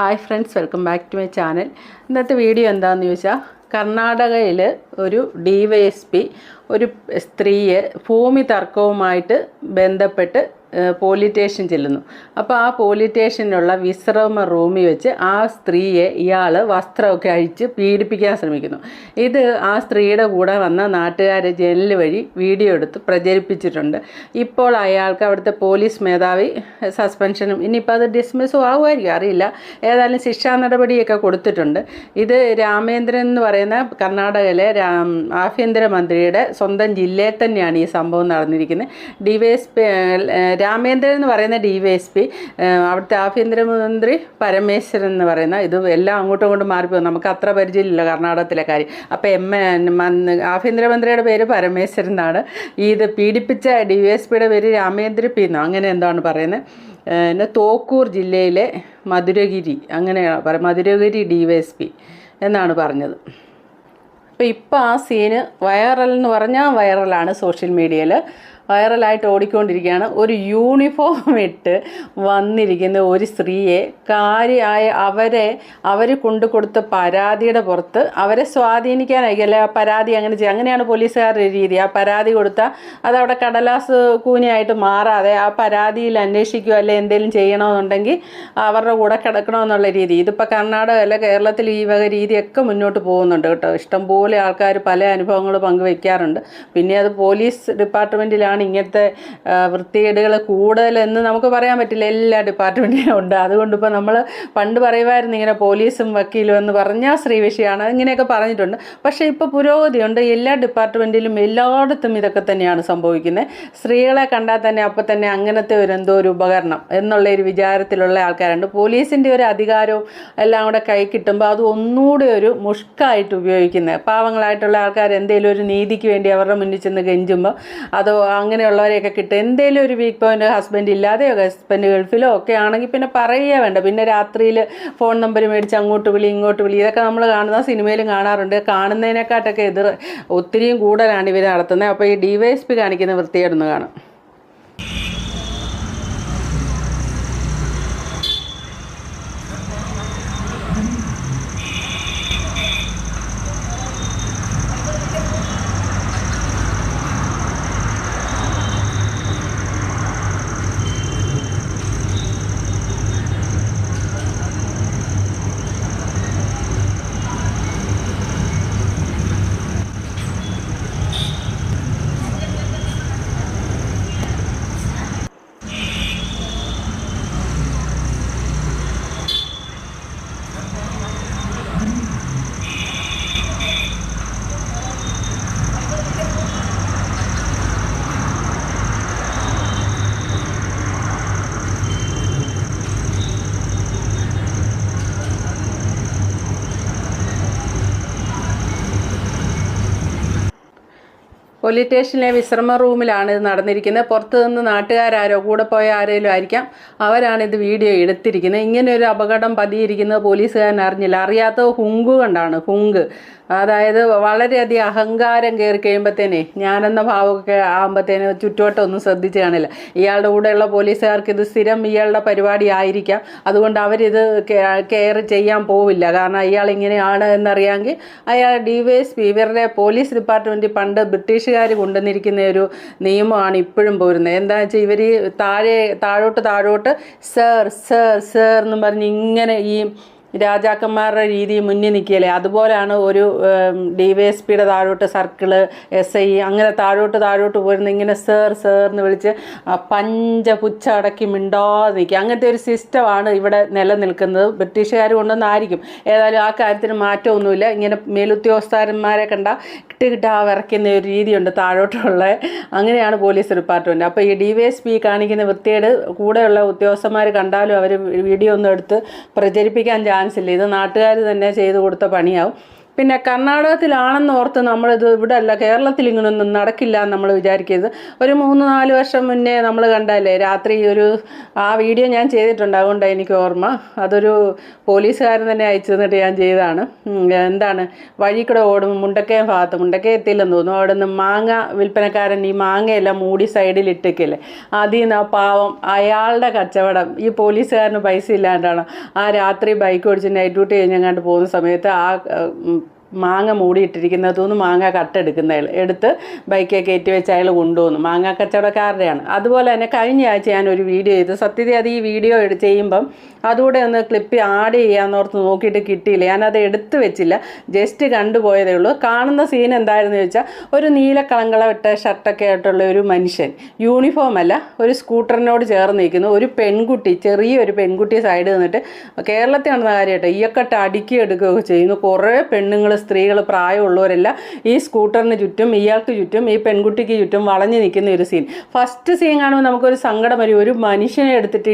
Hi friends welcome back to my channel ഇന്നത്തെ video എന്താണെന്ന് ചോദിച്ചാൽ കർണാടകയിൽ ഒരു ഡി വൈ എസ് പി ഒരു സ്ത്രീയെ ഭൂമി തർക്കവുമായിട്ട് ബന്ധപ്പെട്ട് പോലീസ് സ്റ്റേഷൻ ചെല്ലുന്നു. അപ്പോൾ ആ പോലീസ് സ്റ്റേഷനിലുള്ള വിശ്രമ റൂമിൽ വെച്ച് ആ സ്ത്രീയെ ഇയാൾ വസ്ത്രമൊക്കെ അഴിച്ച് പീഡിപ്പിക്കാൻ ശ്രമിക്കുന്നു. ഇത് ആ സ്ത്രീയുടെ കൂടെ വന്ന നാട്ടുകാരെ ജനൽ വഴി വീഡിയോ എടുത്ത് പ്രചരിപ്പിച്ചിട്ടുണ്ട്. ഇപ്പോൾ അയാൾക്ക് അവിടുത്തെ പോലീസ് മേധാവി സസ്പെൻഷനും ഇനിയിപ്പോൾ അത് ഡിസ്മിസും ആവുമായിരിക്കും അറിയില്ല. ഏതായാലും ശിക്ഷാ നടപടിയൊക്കെ കൊടുത്തിട്ടുണ്ട്. ഇത് രാമേന്ദ്രൻ എന്ന് പറയുന്ന കർണാടകയിലെ ആഭ്യന്തരമന്ത്രിയുടെ സ്വന്തം ജില്ലയിൽ തന്നെയാണ് ഈ സംഭവം നടന്നിരിക്കുന്നത്. D Y S P Ramendran എന്ന് പറയുന്ന ഡി വൈ എസ് പി അവിടുത്തെ ആഭ്യന്തരമന്ത്രി പരമേശ്വരൻ എന്ന് പറയുന്ന ഇത് എല്ലാം അങ്ങോട്ടും ഇങ്ങോട്ടും മാറിപ്പോകും. നമുക്ക് അത്ര പരിചയമില്ല കർണാടകത്തിലെ കാര്യം. അപ്പോൾ എം ആഭ്യന്തരമന്ത്രിയുടെ പേര് പരമേശ്വരൻ എന്നാണ്. ഇത് പീഡിപ്പിച്ച ഡി വൈ എസ് പിയുടെ പേര് രാമേന്ദ്ര പി എന്നോ അങ്ങനെ എന്താണ് പറയുന്നത്? പിന്നെ തോക്കൂർ ജില്ലയിലെ മധുരഗിരി അങ്ങനെയാണ് പറയുക Madhuragiri D Y S P എന്നാണ് പറഞ്ഞത്. അപ്പോൾ ഇപ്പോൾ ആ സീന് വൈറൽ എന്ന് പറഞ്ഞാൽ വൈറലാണ് സോഷ്യൽ മീഡിയയിൽ വൈറലായിട്ട് ഓടിക്കൊണ്ടിരിക്കുകയാണ്. ഒരു യൂണിഫോം ഇട്ട് വന്നിരിക്കുന്ന ഒരു സ്ത്രീയെ കാര്യമായ അവരെ അവർ കൊണ്ടു കൊടുത്ത പരാതിയുടെ പുറത്ത് അവരെ സ്വാധീനിക്കാനായിരിക്കും. അല്ലെ ആ പരാതി അങ്ങനെ ചെയ്യുക അങ്ങനെയാണ് പോലീസുകാരുടെ രീതി. ആ പരാതി കൊടുത്താൽ അതവിടെ കടലാസ് കൂനിയായിട്ട് മാറാതെ ആ പരാതിയിൽ അന്വേഷിക്കുക അല്ലെ എന്തെങ്കിലും ചെയ്യണമെന്നുണ്ടെങ്കിൽ അവരുടെ കൂടെ കിടക്കണമെന്നുള്ള രീതി. ഇതിപ്പോൾ കർണാടക അല്ലെ കേരളത്തിൽ ഈ വക രീതിയൊക്കെ മുന്നോട്ട് പോകുന്നുണ്ട് കേട്ടോ. ഇഷ്ടംപോലെ ആൾക്കാർ പല അനുഭവങ്ങൾ പങ്കുവയ്ക്കാറുണ്ട് പിന്നെ അത് പോലീസ് ഡിപ്പാർട്ട്മെന്റിലാണ് ഇങ്ങനത്തെ ആ, വൃത്തികേടുകൾ കൂടുതലെന്ന് നമുക്ക് പറയാൻ പറ്റില്ല. എല്ലാ ഡിപ്പാർട്ട്മെന്റിലും ഉണ്ട്. അതുകൊണ്ട് ഇപ്പോൾ നമ്മൾ പണ്ട് പറയുമായിരുന്നു ഇങ്ങനെ പോലീസും വക്കീലും എന്ന് പറഞ്ഞാൽ സ്ത്രീ വിഷയമാണ്. ഇങ്ങനെയൊക്കെ പറഞ്ഞിട്ടുണ്ട്. പക്ഷേ ഇപ്പോൾ പുരോഗതിയുണ്ട്. എല്ലാ ഡിപ്പാർട്ട്മെന്റിലും എല്ലായിടത്തും ഇതൊക്കെ തന്നെയാണ് സംഭവിക്കുന്നത്. സ്ത്രീകളെ കണ്ടാൽ തന്നെ അപ്പം തന്നെ അങ്ങനത്തെ ഒരു എന്തോ ഒരു ഉപകരണം എന്നുള്ള ഒരു വിചാരത്തിലുള്ള ആൾക്കാരുണ്ട്. പോലീസിന്റെ ഒരു അധികാരവും എല്ലാം കൂടെ കൈ കിട്ടുമ്പോൾ അത് ഒന്നുകൂടെ ഒരു മുഷ്കായിട്ട് ഉപയോഗിക്കുന്നത്. പാവങ്ങളായിട്ടുള്ള ആൾക്കാർ എന്തെങ്കിലും ഒരു നീതിക്ക് വേണ്ടി അവരുടെ മുന്നിൽ ചെന്ന് ഗഞ്ചുമ്പോൾ അതോ അങ്ങനെയുള്ളവരെയൊക്കെ കിട്ടും. എന്തെങ്കിലും ഒരു വീക്ക് പോയിന്റ് ഹസ്ബൻഡ് ഇല്ലാതെയോ ഹസ്ബൻഡ് ഗൾഫിലോ ഒക്കെ ആണെങ്കിൽ പിന്നെ പറയുക വേണ്ട. പിന്നെ രാത്രിയിൽ ഫോൺ നമ്പർ മേടിച്ച് അങ്ങോട്ട് വിളി ഇങ്ങോട്ട് വിളി. ഇതൊക്കെ നമ്മൾ കാണുന്ന സിനിമയിലും കാണാറുണ്ട്. കാണുന്നതിനെക്കാട്ടൊക്കെ എതിർ ഒത്തിരിയും കൂടുതലാണ് ഇവർ നടത്തുന്നത്. അപ്പോൾ ഈ ഡി വൈ എസ് പി കാണിക്കുന്ന വൃത്തിയായിരുന്നു കാണും. പോലീസ് സ്റ്റേഷനിലെ വിശ്രമ റൂമിലാണ് ഇത് നടന്നിരിക്കുന്നത്. പുറത്തു നിന്ന് നാട്ടുകാരാരോ കൂടെ പോയ ആരെങ്കിലും ആയിരിക്കാം അവരാണ് ഇത് വീഡിയോ എടുത്തിരിക്കുന്നത്. ഇങ്ങനെ ഒരു അപകടം പതിയിരിക്കുന്നത് പോലീസുകാരൻ അറിഞ്ഞില്ല. അറിയാത്ത ഹുങ്ക് കണ്ടാണ്. ഹുങ്ക്. അതായത് വളരെയധികം അഹങ്കാരം കയറി കഴിയുമ്പോഴത്തേനെ ഞാനെന്ന ഭാവമൊക്കെ ആകുമ്പോഴത്തേന് ചുറ്റുവട്ടം ഒന്നും ശ്രദ്ധിച്ച് കാണില്ല. ഇയാളുടെ കൂടെയുള്ള പോലീസുകാർക്ക് ഇത് സ്ഥിരം ഇയാളുടെ പരിപാടി ആയിരിക്കാം. അതുകൊണ്ട് അവരിത് കെയർ ചെയ്യാൻ പോവില്ല. കാരണം ഇയാൾ ഇങ്ങനെയാണ് എന്നറിയാമെങ്കിൽ അയാൾ ഡി വൈ എസ് പി ഇവരുടെ പോലീസ് ഡിപ്പാർട്ട്മെന്റ് പണ്ട് ബ്രിട്ടീഷുകാർ കൊണ്ടുവന്നിരിക്കുന്ന ഒരു നിയമമാണ് ഇപ്പോഴും പോരുന്നത്. എന്താ വെച്ചാൽ ഇവർ താഴെ താഴോട്ട് താഴോട്ട് സർ സർ സർ എന്നും പറഞ്ഞ് ഇങ്ങനെ ഈ രാജാക്കന്മാരുടെ രീതി മുന്നിൽ നിൽക്കുകയല്ലേ? അതുപോലെയാണ് ഒരു ഡി വൈ എസ് പിയുടെ താഴോട്ട് സർക്കിൾ എസ് ഐ അങ്ങനെ താഴോട്ട് താഴോട്ട് പോരുന്ന ഇങ്ങനെ സേർ സേർ എന്ന് വിളിച്ച് പഞ്ച അടക്കി മിണ്ടാതെ നിൽക്കുക. അങ്ങനത്തെ ഒരു സിസ്റ്റമാണ് ഇവിടെ നിലനിൽക്കുന്നത്. ബ്രിട്ടീഷുകാർ കൊണ്ടൊന്നായിരിക്കും ഏതായാലും ആ കാര്യത്തിന് മാറ്റമൊന്നുമില്ല. ഇങ്ങനെ മേലുദ്യോഗസ്ഥന്മാരെ കണ്ട കിട്ട് കിട്ടാ വിറയ്ക്കുന്ന ഒരു രീതിയുണ്ട് താഴോട്ടുള്ള. അങ്ങനെയാണ് പോലീസ് ഡിപ്പാർട്ട്മെന്റ് അപ്പോൾ ഈ ഡി വൈ എസ് പി കാണിക്കുന്ന വൃത്തിയുടെ കൂടെയുള്ള ഉദ്യോഗസ്ഥന്മാർ കണ്ടാലും അവർ വീഡിയോ ഒന്നും എടുത്ത് പ്രചരിപ്പിക്കാൻ ചാൻസ് ഇല്ല. ഇത് നാട്ടുകാർ തന്നെ ചെയ്തു കൊടുത്ത പണിയാവും. പിന്നെ കർണാടകത്തിലാണെന്ന് ഓർത്ത് നമ്മളിത് ഇവിടെ അല്ല കേരളത്തിൽ ഇങ്ങനൊന്നും നടക്കില്ല എന്ന് നമ്മൾ വിചാരിക്കരുത്. ഒരു മൂന്ന് നാല് വർഷം മുന്നേ നമ്മൾ കണ്ടല്ലേ രാത്രി ഒരു ആ വീഡിയോ ഞാൻ ചെയ്തിട്ടുണ്ട് അതുകൊണ്ടാണ് എനിക്ക് ഓർമ്മ. അതൊരു പോലീസുകാരൻ തന്നെ അയച്ചു തന്നിട്ട് ഞാൻ ചെയ്തതാണ്. എന്താണ് വഴി കൂടെ ഓടും മുണ്ടക്കയം ഭാഗത്ത് മുണ്ടക്കയം എത്തിയില്ലെന്ന് തോന്നുന്നു. അവിടെ നിന്ന് മാങ്ങ വിൽപ്പനക്കാരൻ ഈ മാങ്ങയെല്ലാം മൂടി സൈഡിൽ ഇട്ടിക്കല്ലേ. അതിൽ നിന്ന് ആ പാവം അയാളുടെ കച്ചവടം ഈ പോലീസുകാരന് പൈസ ഇല്ലാണ്ടാണ്. ആ രാത്രി ബൈക്ക് ഓടിച്ച് നൈറ്റ് ഡ്യൂട്ടി കഴിഞ്ഞങ്ങാണ്ട് പോകുന്ന സമയത്ത് ആ ഉം, മൂടിയിട്ടിരിക്കുന്നത് തോന്നും മാങ്ങ കട്ടെടുക്കുന്ന അയാൾ എടുത്ത് ബൈക്കെ കയറ്റി വെച്ച് അയാൾ കൊണ്ടുപോകുന്നു മാങ്ങ കച്ചവടക്കാരുടെയാണ്. അതുപോലെ തന്നെ കഴിഞ്ഞ ആഴ്ച ഒരു വീഡിയോ ചെയ്തു. സത്യത അത് ഈ വീഡിയോ ചെയ്യുമ്പം അതുകൂടെ ഒന്ന് ക്ലിപ്പ് ആഡ് ചെയ്യാമെന്നോർത്ത് നോക്കിയിട്ട് കിട്ടിയില്ല. ഞാനത് എടുത്തു വെച്ചില്ല. ജസ്റ്റ് കണ്ടുപോയതേ ഉള്ളൂ. കാണുന്ന സീൻ എന്തായിരുന്നു ചോദിച്ചാൽ ഒരു നീല കളങ്കള ഇട്ട ഷർട്ടൊക്കെ ആയിട്ടുള്ള ഒരു മനുഷ്യൻ. യൂണിഫോം അല്ല ഒരു സ്കൂട്ടറിനോട് ചേർന്ന് നിൽക്കുന്നു. ഒരു പെൺകുട്ടി ചെറിയൊരു പെൺകുട്ടി സൈഡ് നിന്നിട്ട് കേരളത്തിൽ നടന്ന കാര്യമായിട്ട് ഈയൊക്കെ എടുക്കുകയൊക്കെ ചെയ്യുന്നു. കുറേ പെണ്ണുങ്ങൾ സ്ത്രീകൾ പ്രായമുള്ളവരെല്ലാം ഈ സ്കൂട്ടറിന് ചുറ്റും ഇയാൾക്ക് ചുറ്റും ഈ പെൺകുട്ടിക്ക് ചുറ്റും വളഞ്ഞു നിൽക്കുന്ന ഒരു സീൻ ഫസ്റ്റ് സീൻ കാണുമ്പോൾ നമുക്കൊരു സങ്കടം വരും. ഒരു മനുഷ്യനെ എടുത്തിട്ട്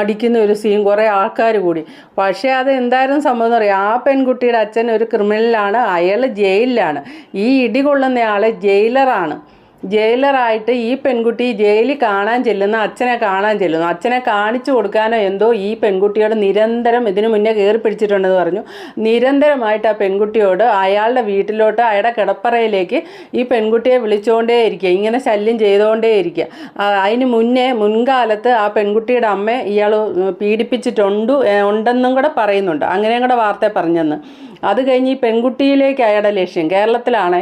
അടിക്കുന്ന ഒരു സീൻ കുറേ ആൾക്കാർ കൂടി. പക്ഷേ അത് എന്തായാലും സംഭവം എന്ന് പറയാം ആ പെൺകുട്ടിയുടെ അച്ഛൻ ഒരു ക്രിമിനലാണ് അയാൾ ജയിലിലാണ്. ഈ ഇടി കൊള്ളുന്ന ജയിലറാണ് ജയിലറായിട്ട് ഈ പെൺകുട്ടി ജയിലിൽ കാണാൻ ചെല്ലുന്ന അച്ഛനെ കാണാൻ ചെല്ലുന്നു. അച്ഛനെ കാണിച്ചു കൊടുക്കാനോ എന്തോ ഈ പെൺകുട്ടിയോട് നിരന്തരം ഇതിനു മുന്നേ കയറി പിടിച്ചിട്ടുണ്ടെന്ന് പറഞ്ഞു. നിരന്തരമായിട്ട് ആ പെൺകുട്ടിയോട് അയാളുടെ വീട്ടിലോട്ട് അയാളുടെ കിടപ്പറയിലേക്ക് ഈ പെൺകുട്ടിയെ വിളിച്ചുകൊണ്ടേ ഇരിക്കുക. ഇങ്ങനെ ശല്യം ചെയ്തുകൊണ്ടേ ഇരിക്കുക. ആ, അതിന് മുന്നേ മുൻകാലത്ത് ആ പെൺകുട്ടിയുടെ അമ്മ ഇയാൾ പീഡിപ്പിച്ചിട്ടുണ്ട് ഉണ്ടെന്നും കൂടെ പറയുന്നുണ്ട്. അങ്ങനെയും കൂടെ വാർത്ത പറഞ്ഞെന്ന്. അത് കഴിഞ്ഞ് ഈ പെൺകുട്ടിയിലേക്ക് ലക്ഷ്യം. കേരളത്തിലാണ്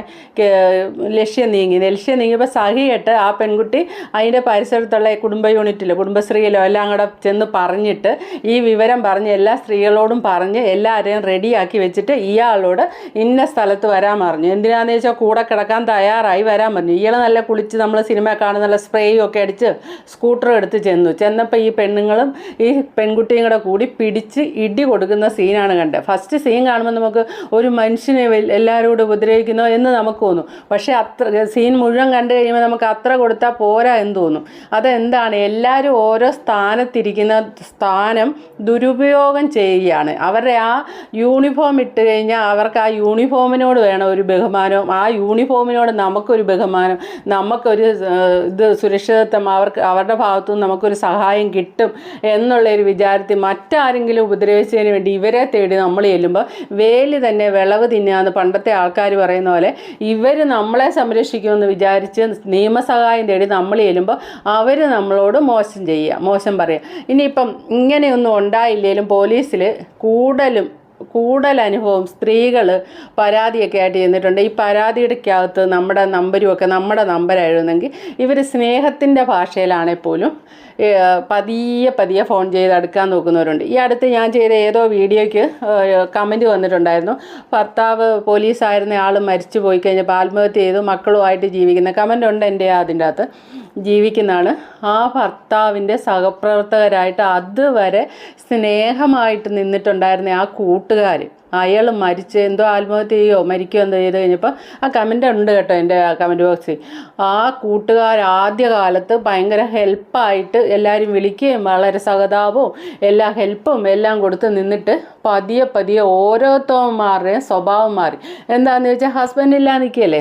ലക്ഷ്യം നീങ്ങി. ലക്ഷ്യം നീങ്ങിയപ്പോൾ സഹിയിട്ട് ആ പെൺകുട്ടി അതിന്റെ പരിസരത്തുള്ള കുടുംബ യൂണിറ്റിലോ കുടുംബശ്രീയിലോ എല്ലാം കൂടെ ചെന്ന് പറഞ്ഞിട്ട് ഈ വിവരം പറഞ്ഞ് എല്ലാ സ്ത്രീകളോടും പറഞ്ഞ് എല്ലാവരെയും റെഡിയാക്കി വെച്ചിട്ട് ഇയാളോട് ഇന്ന സ്ഥലത്ത് വരാൻ പറഞ്ഞു. എന്തിനാണെന്ന് വെച്ചാൽ കൂടെ കിടക്കാൻ തയ്യാറായി വരാൻ പറഞ്ഞു. ഇയാൾ നല്ല കുളിച്ച് നമ്മൾ സിനിമ കാണുന്ന നല്ല സ്പ്രേയും ഒക്കെ അടിച്ച് സ്കൂട്ടർ എടുത്ത് ചെന്നു. ചെന്നപ്പോൾ ഈ പെണ്ണുങ്ങളും ഈ പെൺകുട്ടിയും കൂടെ കൂടി പിടിച്ച് ഇടി കൊടുക്കുന്ന സീനാണ് കണ്ടത്. ഫസ്റ്റ് സീൻ കാണുമ്പോൾ ഒരു മനുഷ്യനെ എല്ലാവരോടും ഉപദ്രവിക്കുന്നോ എന്ന് നമുക്ക് തോന്നും. പക്ഷേ അത്ര സീൻ മുഴുവൻ കണ്ടു കഴിയുമ്പോൾ നമുക്ക് അത്ര കൊടുത്താൽ പോരാ എന്ന് തോന്നും. അതെന്താണ്? എല്ലാവരും ഓരോ സ്ഥാനത്തിരിക്കുന്ന സ്ഥാനം ദുരുപയോഗം ചെയ്യുകയാണ്. അവരുടെ ആ യൂണിഫോം ഇട്ട് കഴിഞ്ഞാൽ അവർക്ക് ആ യൂണിഫോമിനോട് വേണം ഒരു ബഹുമാനവും. ആ യൂണിഫോമിനോട് നമുക്കൊരു ബഹുമാനം. നമുക്കൊരു ഇത് സുരക്ഷിതത്വം അവർക്ക് അവരുടെ ഭാഗത്തുനിന്ന് നമുക്കൊരു സഹായം കിട്ടും എന്നുള്ള ഒരു വിചാരത്തിൽ മറ്റാരെങ്കിലും ഉപദ്രവിച്ചതിന് വേണ്ടി ഇവരെ തേടി നമ്മൾ ചെല്ലുമ്പോൾ വേലി തന്നെ വിളവ് തിന്നാന്ന് പണ്ടത്തെ ആൾക്കാർ പറയുന്ന പോലെ ഇവർ നമ്മളെ സംരക്ഷിക്കുമെന്ന് വിചാരിച്ച് നിയമസഹായം തേടി നമ്മൾ ചെല്ലുമ്പോൾ അവർ നമ്മളോട് മോശം ചെയ്യുക മോശം പറയുക. ഇനിയിപ്പം ഇങ്ങനെയൊന്നും ഉണ്ടായില്ലെങ്കിലും പോലീസിൽ കൂടുതലും കൂടുതൽ അനുഭവം സ്ത്രീകൾ പരാതിയൊക്കെ ആയിട്ട് ചെന്നിട്ടുണ്ട്. ഈ പരാതിയുടെക്കകത്ത് നമ്മുടെ നമ്പരും ഒക്കെ നമ്മുടെ നമ്പരായിരുന്നെങ്കിൽ ഇവർ സ്നേഹത്തിന്റെ ഭാഷയിലാണെങ്കിൽ പോലും പതിയെ പതിയെ ഫോൺ ചെയ്ത് അടുക്കാൻ നോക്കുന്നവരുണ്ട്. ഈ അടുത്ത് ഞാൻ ചെയ്ത ഏതോ വീഡിയോയ്ക്ക് കമന്റ് വന്നിട്ടുണ്ടായിരുന്നു. ഭർത്താവ് പോലീസായിരുന്ന ആൾ മരിച്ചു പോയി കഴിഞ്ഞപ്പോൾ ആത്മഹത്യ ചെയ്തു മക്കളുമായിട്ട് ജീവിക്കുന്ന കമന്റ് ഉണ്ട് എന്റെ അതിന്റെ അകത്ത് ജീവിക്കുന്നതാണ്. ആ ഭർത്താവിന്റെ സഹപ്രവർത്തകരായിട്ട് അതുവരെ സ്നേഹമായിട്ട് നിന്നിട്ടുണ്ടായിരുന്ന ആ കൂട്ടുകാർ അയാൾ മരിച്ച് എന്തോ ആത്മഹത്യ ചെയ്യോ മരിക്കുകയോ എന്തോ ചെയ്ത് കഴിഞ്ഞപ്പോൾ ആ കമന്റ് ഉണ്ട് കേട്ടോ എന്റെ കമന്റ് ബോക്സിൽ ആ കൂട്ടുകാർ ആദ്യ കാലത്ത് ഭയങ്കര ഹെൽപ്പായിട്ട് എല്ലാവരും വിളിക്കുകയും വളരെ സഹതാപവും എല്ലാ ഹെൽപ്പും എല്ലാം കൊടുത്ത് നിന്നിട്ട് പതിയെ പതിയെ ഓരോരുത്തന്മാരുടെയും സ്വഭാവം മാറി. എന്താണെന്ന് വെച്ചാൽ ഹസ്ബൻഡ് ഇല്ലാതെ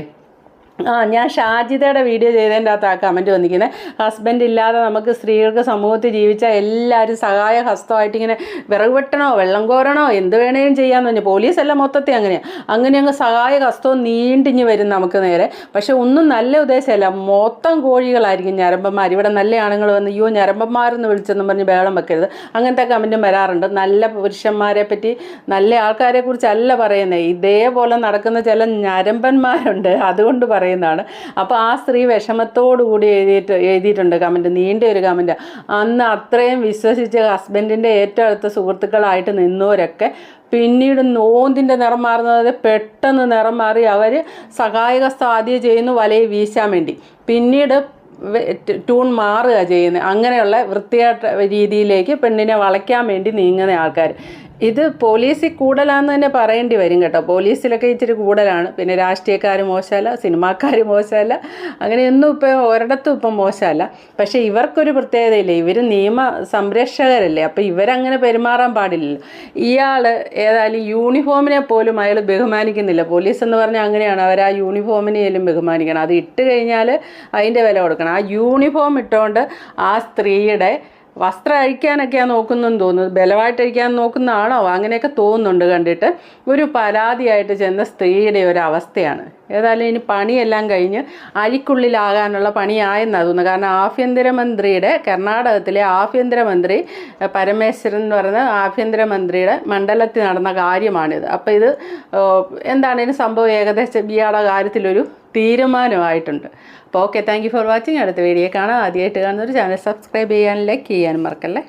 ആ ഞാൻ ഷാജിതയുടെ വീഡിയോ ചെയ്തതിന്റെ അകത്ത് ആ കമന്റ് വന്നിരിക്കുന്നത് ഹസ്ബൻഡ് ഇല്ലാതെ നമുക്ക് സ്ത്രീകൾക്ക് സമൂഹത്തിൽ ജീവിച്ചാൽ എല്ലാവരും സഹായ ഹസ്തമായിട്ട് ഇങ്ങനെ വിറക് വെട്ടണോ വെള്ളം കോരണോ എന്ത് വേണേലും ചെയ്യാമെന്ന് പറഞ്ഞു പോലീസെല്ലാം മൊത്തത്തിൽ അങ്ങനെയാണ് അങ്ങനെ അങ്ങ് സഹായ ഹസ്തവും നീണ്ടിഞ്ഞ് വരും നമുക്ക് നേരെ. പക്ഷെ ഒന്നും നല്ല ഉദ്ദേശമല്ല. മൊത്തം കോഴികളായിരിക്കും ഞരമ്പന്മാർ. ഇവിടെ നല്ല ആണുങ്ങൾ വന്ന് അയ്യോ ഞരമ്പന്മാരെന്ന് വിളിച്ചെന്നും പറഞ്ഞ് ബേളം വെക്കരുത്. അങ്ങനത്തെ കമന്റും വരാറുണ്ട്. നല്ല പുരുഷന്മാരെ പറ്റി നല്ല ആൾക്കാരെ കുറിച്ചല്ല പറയുന്നത് ഇതേപോലെ നടക്കുന്ന ചില ഞരമ്പന്മാരുണ്ട്. അതുകൊണ്ട് പറയുന്നതാണ്. അപ്പോൾ ആ സ്ത്രീ വിഷമത്തോടു കൂടി എഴുതിയിട്ട് എഴുതിയിട്ടുണ്ട് കമന്റ് നീണ്ട ഒരു കമന്റ് അന്ന് അത്രയും വിശ്വസിച്ച് ഹസ്ബൻഡിന്റെ ഏറ്റവും അടുത്ത സുഹൃത്തുക്കളായിട്ട് നിന്നവരൊക്കെ പിന്നീട് നോന്തിന്റെ നിറം മാറുന്നത് പെട്ടെന്ന് നിറം മാറി അവർ സഹായക സാധ്യത ചെയ്യുന്നു വലയെ വീശാൻ വേണ്ടി. പിന്നീട് ടൂൺ മാറുക ചെയ്യുന്നത്. അങ്ങനെയുള്ള വൃത്തിയായിട്ട രീതിയിലേക്ക് പെണ്ണിനെ വളയ്ക്കാൻ വേണ്ടി നീങ്ങുന്ന ആൾക്കാർ ഇത് പോലീസിൽ കൂടുതലാന്ന് തന്നെ പറയേണ്ടി വരും കേട്ടോ. പോലീസിലൊക്കെ ഇച്ചിരി കൂടലാണ്. പിന്നെ രാഷ്ട്രീയക്കാർ മോശമല്ല സിനിമാക്കാർ മോശമല്ല അങ്ങനെയൊന്നും ഇപ്പോൾ ഒരിടത്തും ഇപ്പം മോശമല്ല. പക്ഷേ ഇവർക്കൊരു പ്രത്യേകതയില്ലേ? ഇവർ നിയമ സംരക്ഷകരല്ലേ? അപ്പോൾ ഇവരങ്ങനെ പെരുമാറാൻ പാടില്ലല്ലോ. ഇയാൾ ഏതായാലും യൂണിഫോമിനെ പോലും അയാൾ ബഹുമാനിക്കുന്നില്ല. പോലീസ് എന്ന് പറഞ്ഞാൽ അങ്ങനെയാണ്. അവർ ആ യൂണിഫോമിനെയും ബഹുമാനിക്കണം. അത് ഇട്ട് കഴിഞ്ഞാൽ അതിന്റെ വില കൊടുക്കണം. ആ യൂണിഫോം ഇട്ടുകൊണ്ട് ആ സ്ത്രീയുടെ വസ്ത്രം അഴിക്കാനൊക്കെയാണ് നോക്കുന്നതെന്ന് തോന്നുന്നത് ബലമായിട്ട് അഴിക്കാൻ നോക്കുന്നതാണോ? അങ്ങനെയൊക്കെ തോന്നുന്നുണ്ട് കണ്ടിട്ട്. ഒരു പരാതിയായിട്ട് ചെന്ന സ്ത്രീയുടെ ഒരു അവസ്ഥയാണ്. ഏതായാലും ഇനി പണിയെല്ലാം കഴിഞ്ഞ് അഴിക്കുള്ളിലാകാനുള്ള പണിയായെന്നാണ് തോന്നുന്നത് കാരണം ആഭ്യന്തരമന്ത്രിയുടെ കർണാടകത്തിലെ ആഭ്യന്തരമന്ത്രി പരമേശ്വരൻ എന്ന് പറയുന്ന ആഭ്യന്തരമന്ത്രിയുടെ മണ്ഡലത്തിൽ നടന്ന കാര്യമാണിത്. അപ്പോൾ ഇത് എന്താണ് ഇതിന് സംഭവം? ഏകദേശം ഇയാളുടെ കാര്യത്തിലൊരു തീരുമാനമായിട്ടുണ്ട്. അപ്പോൾ ഓക്കെ താങ്ക് ഫോർ വാച്ചിങ് അടുത്ത വീഡിയോ കാണാം. ആദ്യമായിട്ട് കാണുന്നൊരു ചാനൽ സബ്സ്ക്രൈബ് ചെയ്യാനും ലൈക്ക് ചെയ്യാനും മറക്കല്ലേ?